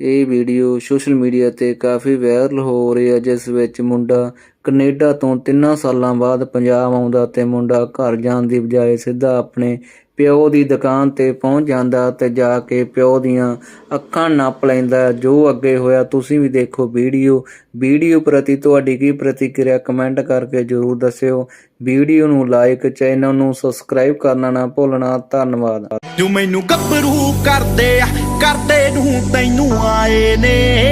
ਇਹ video social media ਤੇ ਕਾਫੀ viral ਹੋ ਰਹੀ ਹੈ, ਜਿਸ ਵਿੱਚ ਮੁੰਡਾ ਕੈਨੇਡਾ ਤੋਂ 3 ਸਾਲਾਂ ਬਾਅਦ ਪੰਜਾਬ ਆਉਂਦਾ ਤੇ ਮੁੰਡਾ ਘਰ ਜਾਣ ਦੀ ਬਜਾਏ ਸਿੱਧਾ ਆਪਣੇ ਪਿਓ ਦੀ ਦੁਕਾਨ ਤੇ ਪਹੁੰਚ ਜਾਂਦਾ ਤੇ ਜਾ ਕੇ ਪਿਓ ਦੀਆਂ ਅੱਖਾਂ ਨੱਪ ਲੈਂਦਾ ਜੋ ਅੱਗੇ ਹੋਇਆ, ਤੁਸੀਂ ਵੀ ਦੇਖੋ ਵੀਡੀਓ। ਵੀਡੀਓ ਪ੍ਰਤੀ ਤੁਹਾਡੀ ਕੀ ਪ੍ਰਤੀਕਿਰਿਆ, ਕਮੈਂਟ ਕਰਕੇ ਜਰੂਰ ਦੱਸਿਓ। ਵੀਡੀਓ ਨੂੰ ਲਾਈਕ, ਚੈਨਲ ਨੂੰ ਸਬਸਕ੍ਰਾਈਬ ਕਰਨਾ ਨਾ ਭੁੱਲਣਾ। ਧੰਨਵਾਦ। ਜੋ ਮੈਨੂੰ ਗੱਭਰੂ ਕਰਦੇ ਆ ਕਰਦੇ ਨੂੰ ਤੈਨੂੰ ਆਏ ਨੇ।